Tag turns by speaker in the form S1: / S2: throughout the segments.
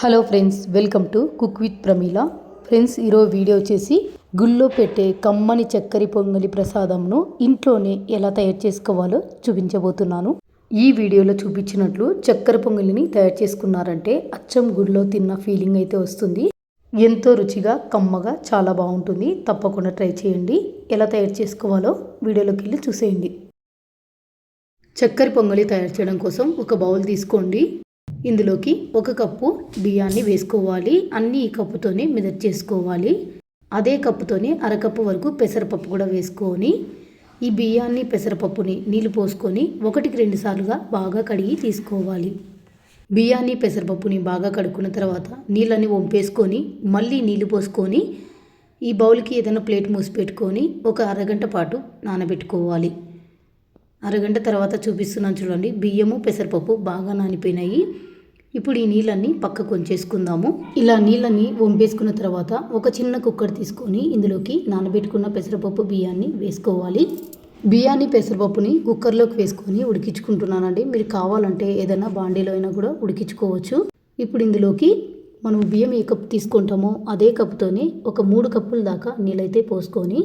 S1: Hello friends welcome to cook with Pramila friends ఈరోజు video వచ్చేసి గుళ్ళో పెట్టే కమ్మని చక్కెర పొంగలి ప్రసాదంను ఇంట్లోనే ఎలా తయారు చేసుకోవాలో చూపించబోతున్నాను. ఈ వీడియోలో చూపించినట్లు చక్కెర పొంగలిని తయారు చేసుకున్నారంటే అచ్చం గుడిలో తిన్న ఫీలింగ్ అయితే వస్తుంది. ఎంతో రుచిగా కమ్మగా చాలా బాగుంటుంది. తప్పకుండా ట్రై చేయండి. ఎలా తయారు చేసుకోవాలో వీడియోలోకి వెళ్ళి చూసేయండి. చక్కెర పొంగలి తయారు చేయడం కోసం ఒక బౌల్ తీసుకోండి. ఇందులోకి ఒక కప్పు బియ్యాన్ని వేసుకోవాలి. అన్నీ ఈ కప్పుతోనే మెదర్ చేసుకోవాలి. అదే కప్పుతోనే అరకప్పు వరకు పెసరపప్పు కూడా వేసుకొని ఈ బియ్యాన్ని పెసరపప్పుని నీళ్ళు పోసుకొని ఒకటికి రెండు సార్లుగా బాగా కడిగి తీసుకోవాలి. బియ్యాన్ని పెసరపప్పుని బాగా కడుక్కున్న తర్వాత నీళ్ళని వంపేసుకొని మళ్ళీ నీళ్ళు పోసుకొని ఈ బౌల్కి ఏదైనా ప్లేట్ మూసి పెట్టుకొని ఒక అరగంట పాటు నానబెట్టుకోవాలి. అరగంట తర్వాత చూపిస్తున్నాను చూడండి. బియ్యము పెసరపప్పు బాగా నానిపోయినాయి. ఇప్పుడు ఈ నీళ్ళన్నీ పక్కకు ఉంచేసుకుందాము. ఇలా నీళ్ళని వంపేసుకున్న తర్వాత ఒక చిన్న కుక్కర్ తీసుకొని ఇందులోకి నానబెట్టుకున్న పెసరపప్పు బియ్యాన్ని వేసుకోవాలి. బియ్యాన్ని పెసరపప్పుని కుక్కర్లోకి వేసుకొని ఉడికించుకుంటున్నానండి. మీరు కావాలంటే ఏదైనా బాండీలో అయినా కూడా ఉడికించుకోవచ్చు. ఇప్పుడు ఇందులోకి మనం బియ్యం ఏ కప్పు తీసుకుంటామో అదే కప్పుతోనే ఒక మూడు కప్పుల దాకా నీళ్ళైతే పోసుకొని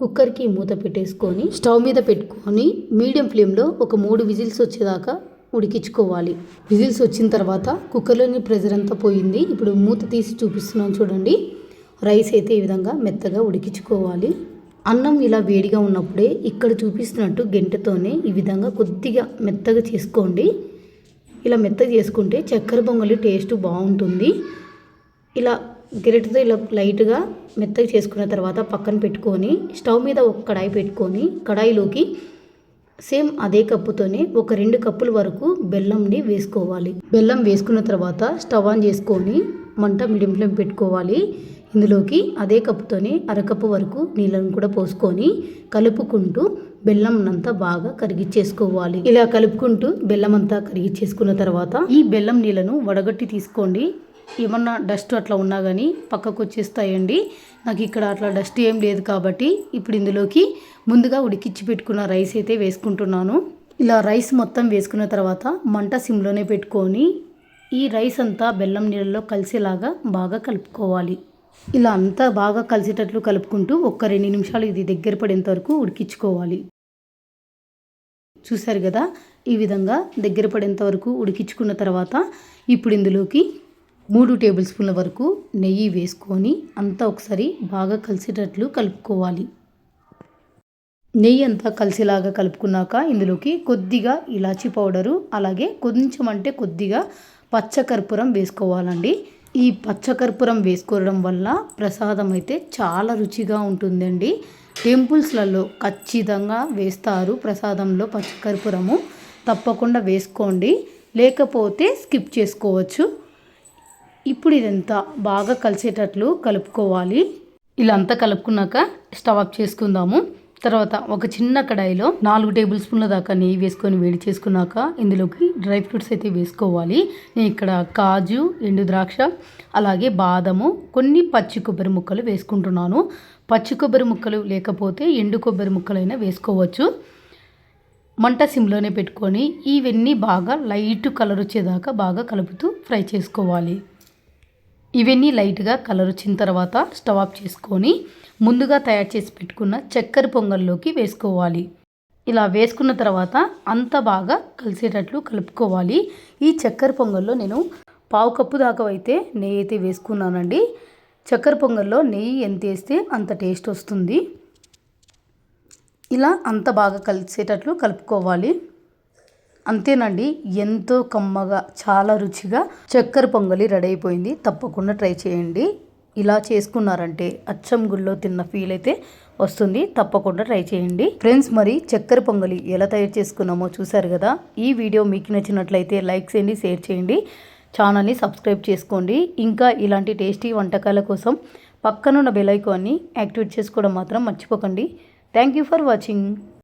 S1: కుక్కర్కి మూత పెట్టేసుకొని స్టవ్ మీద పెట్టుకొని మీడియం ఫ్లేమ్లో ఒక మూడు విజిల్స్ వచ్చేదాకా ఉడికించుకోవాలి. విజిల్స్ వచ్చిన తర్వాత కుక్కర్లోని ప్రెజర్ అంతా పోయింది. ఇప్పుడు మూత తీసి చూపిస్తున్నాను చూడండి. రైస్ అయితే ఈ విధంగా మెత్తగా ఉడికించుకోవాలి. అన్నం ఇలా వేడిగా ఉన్నప్పుడే ఇక్కడ చూపిస్తున్నట్టు గెంటతోనే ఈ విధంగా కొద్దిగా మెత్తగా చేసుకోండి. ఇలా మెత్తగా చేసుకుంటే చక్కెర పొంగలి టేస్ట్ బాగుంటుంది. ఇలా గెరెట్తో ఇలా లైట్గా మెత్తగా చేసుకున్న తర్వాత పక్కన పెట్టుకొని స్టవ్ మీద ఒక కడాయి పెట్టుకొని కడాయిలోకి సేమ్ అదే కప్పుతోనే ఒక రెండు కప్పుల వరకు బెల్లంని వేసుకోవాలి. బెల్లం వేసుకున్న తర్వాత స్టవ్ ఆన్ చేసుకొని మంట మీడియం ఫ్లేమ్ పెట్టుకోవాలి. ఇందులోకి అదే కప్పుతోనే అరకప్పు వరకు నీళ్ళను కూడా పోసుకొని కలుపుకుంటూ బెల్లం అంతా బాగా కరిగిచ్చేసుకోవాలి ఇలా కలుపుకుంటూ బెల్లం అంతా కరిగిచ్చేసుకున్న తర్వాత ఈ బెల్లం నీళ్ళను వడగట్టి తీసుకోండి. ఏమన్నా డస్ట్ అట్లా ఉన్నా కానీ పక్కకు వచ్చేస్తాయండి నాకు ఇక్కడ అట్లా డస్ట్ ఏం లేదు కాబట్టి ఇప్పుడు ఇందులోకి ముందుగా ఉడికిచ్చి పెట్టుకున్న రైస్ అయితే వేసుకుంటున్నాను. ఇలా రైస్ మొత్తం వేసుకున్న తర్వాత మంట సిమ్లోనే పెట్టుకొని ఈ రైస్ అంతా బెల్లం నీళ్ళలో కలిసేలాగా బాగా కలుపుకోవాలి. ఇలా అంతా బాగా కలిసేటట్లు కలుపుకుంటూ ఒక్క రెండు నిమిషాలు ఇది దగ్గర పడేంత వరకు ఉడికించుకోవాలి. చూశారు కదా? ఈ విధంగా దగ్గర పడేంత వరకు ఉడికించుకున్న తర్వాత ఇప్పుడు ఇందులోకి మూడు టేబుల్ స్పూన్ల వరకు నెయ్యి వేసుకొని అంతా ఒకసారి బాగా కలిసేటట్లు కలుపుకోవాలి. నెయ్యి అంతా కలిసేలాగా కలుపుకున్నాక ఇందులోకి కొద్దిగా ఇలాచీ పౌడరు అలాగే కొంచెం అంటే కొద్దిగా పచ్చకర్పూరం వేసుకోవాలండి. ఈ పచ్చకర్పూరం వేసుకోవడం వల్ల ప్రసాదం అయితే చాలా రుచిగా ఉంటుందండి. టెంపుల్స్లలో ఖచ్చితంగా వేస్తారు ప్రసాదంలో పచ్చకర్పూరము. తప్పకుండా వేసుకోండి. లేకపోతే స్కిప్ చేసుకోవచ్చు. ఇప్పుడు ఇదంతా బాగా కలిసేటట్లు కలుపుకోవాలి. ఇలా అంతా కలుపుకున్నాక స్టవ్ ఆఫ్ చేసుకుందాము. తర్వాత ఒక చిన్న కడాయిలో నాలుగు టేబుల్ స్పూన్ల దాకా నెయ్యి వేసుకొని వేడి చేసుకున్నాక ఇందులోకి డ్రై ఫ్రూట్స్ అయితే వేసుకోవాలి. నేను ఇక్కడ కాజు ఎండు ద్రాక్ష అలాగే బాదము కొన్ని పచ్చి కొబ్బరి ముక్కలు వేసుకుంటున్నాను. పచ్చి కొబ్బరి ముక్కలు లేకపోతే ఎండు కొబ్బరి ముక్కలైనా వేసుకోవచ్చు. మంట సిమ్లోనే పెట్టుకొని ఇవన్నీ బాగా లైట్ కలర్ వచ్చేదాకా బాగా కలుపుతూ ఫ్రై చేసుకోవాలి. ఇవన్నీ లైట్గా కలర్ వచ్చిన తర్వాత స్టవ్ ఆఫ్ చేసుకొని ముందుగా తయారు చేసి పెట్టుకున్న చక్కెర పొంగల్లోకి వేసుకోవాలి. ఇలా వేసుకున్న తర్వాత అంత బాగా కలిసేటట్లు కలుపుకోవాలి. ఈ చక్కెర పొంగల్లో నేను పావు కప్పు దాకా అయితే నెయ్యి అయితే వేసుకున్నానండి. చక్కెర పొంగల్లో నెయ్యి ఎంత వేస్తే అంత టేస్ట్ వస్తుంది. ఇలా అంత బాగా కలిసేటట్లు కలుపుకోవాలి. అంతేనండి ఎంతో కమ్మగా చాలా రుచిగా చక్కెర పొంగలి రెడీ అయిపోయింది. తప్పకుండా ట్రై చేయండి. ఇలా చేసుకున్నారంటే అచ్చం గుళ్ళో తిన్న ఫీల్ అయితే వస్తుంది. తప్పకుండా ట్రై చేయండి. ఫ్రెండ్స్ మరి చక్కెర పొంగలి ఎలా తయారు చేసుకున్నామో చూసారు కదా? ఈ వీడియో మీకు నచ్చినట్లయితే లైక్ చేయండి షేర్ చేయండి. ఛానల్ని సబ్స్క్రైబ్ చేసుకోండి. ఇంకా ఇలాంటి టేస్టీ వంటకాల కోసం పక్కనున్న బెల్ ఐకాన్ని యాక్టివేట్ చేసుకోవడం మాత్రం మర్చిపోకండి. Thank you for watching